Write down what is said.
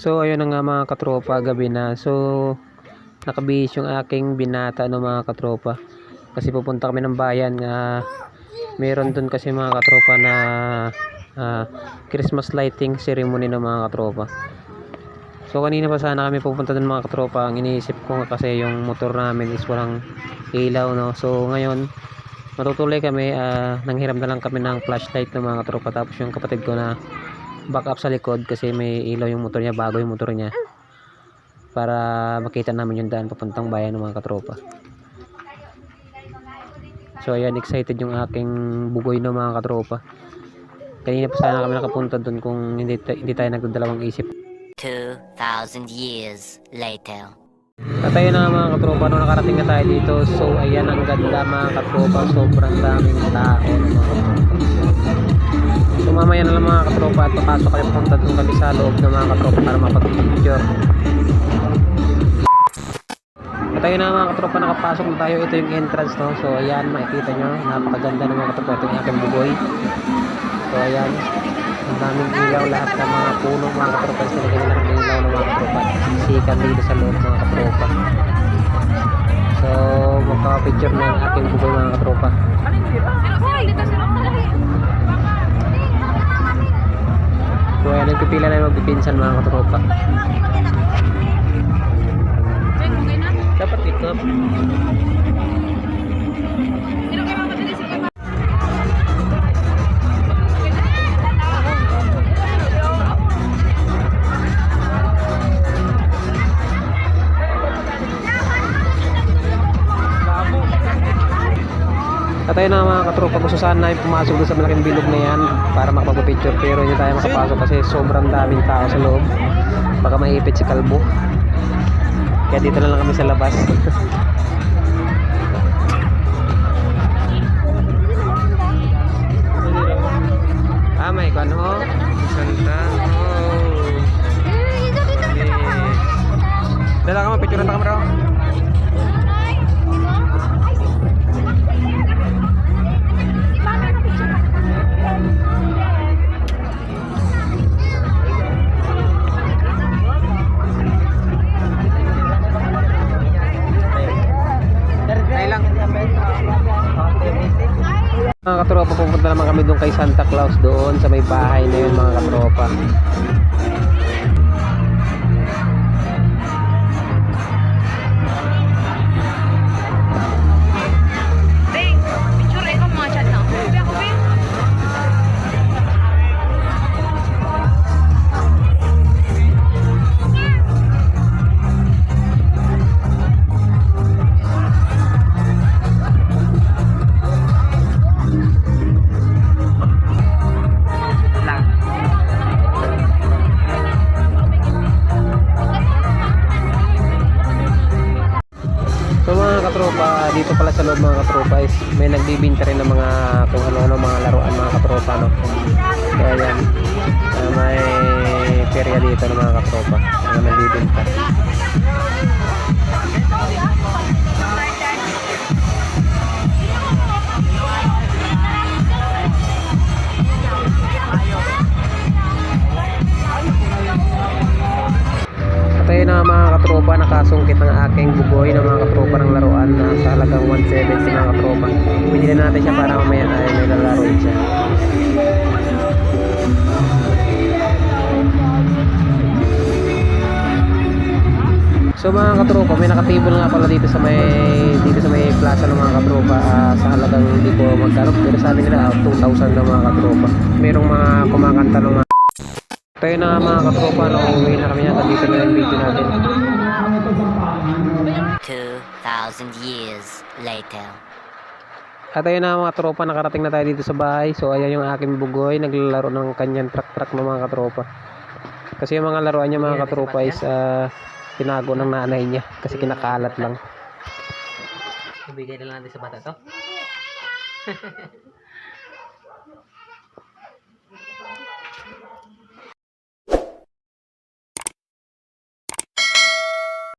So ayun nga mga katropa gabi na. So nakabihis yung aking binata no mga katropa. Kasi pupunta kami ng bayan nga meron dun kasi mga katropa na ah, Christmas lighting ceremony ng mga katropa. So kanina pa sana kami pupunta dun mga katropa. Ang iniisip ko nga kasi yung motor namin is walang ilaw no. So ngayon matutuloy kami ah, nanghiram na lang kami ng flashlight ng mga katropa tapos yung kapatid ko na back up sa likod kasi may ilaw yung motor niya bago yung motor niya. Para makita namin yung daan papuntang bayan ng mga katropa. So ayan excited yung aking bugoy ng mga katropa. Kanina pa sana kami nakapunta doon kung hindi, hindi tayo nagdadalawang isip. 2,000 years later. at ayun na mga katropa nung nakarating na tayo dito. So ayan ang ganda mga katropa. Sobrang daming tao mga katropa so mamaya na lang mga katropa at papasok kami punta doon kami sa loob ng mga katropa para mapag-picture at ayun na mga katropa nakapasok na tayo ito yung entrance no so ayan makikita nyo napakaganda ng mga katropa ito yung aking bugoy so ayan ang daming ilaw lahat ng mga puno mga katropa is nilagyan nila ng ilaw ng mga katropa at sisikan dito sa loob mga katropa so magpapicture na yung aking bugoy mga katropa so ayan nagpipila na yung magpipinsan mga katropa At ayun na mga katropa, gusto sana ay pumasok doon sa malaking bilog na yan para makapag-picture pero hindi tayo makapasok kasi sobrang daming tao sa loob. Baka maipit si Kalbo. Kaya dito na lang kami sa labas. ah, may kwan oh. Santa. Oh. Yes. Dala ka mapicture na kamera. oh. Ay Mga katropa, pupunta naman kami doon kay Santa Claus doon sa may bahay na yun mga katropa. Pala sa loob mga katropa is may nagbibinta rin ng mga kung ano-ano mga laruan mga katropa no. So ayan, ah, may perya dito ng mga katropa na nagbibinta. At ayun na mga katropa, nakasungkit ng aking bugoy ng mga katropa ng laruan na sa halagang 170 mga katropa. Binili natin siya para mamaya ay may lalaroin siya. So mga katropa, may nakatable nga pala dito sa may dito sa may plaza ng mga katropa ah, sa halagang hindi ko magkano pero sabi nila ah, 2,000 ng mga katropa. Merong mga kumakanta ng mga tayo na mga katropa, no, uwi na kami yata dito na yung video natin. 2,000 years later. At ayun na mga tropa, nakarating na tayo dito sa bahay. So ayan yung aking bugoy, naglalaro ng kanyang truck-truck ng mga katropa. Kasi yung mga laruan niya mga katropa is ah, tinago ng nanay niya kasi kinakalat lang. Ibigay na lang natin sa bata to.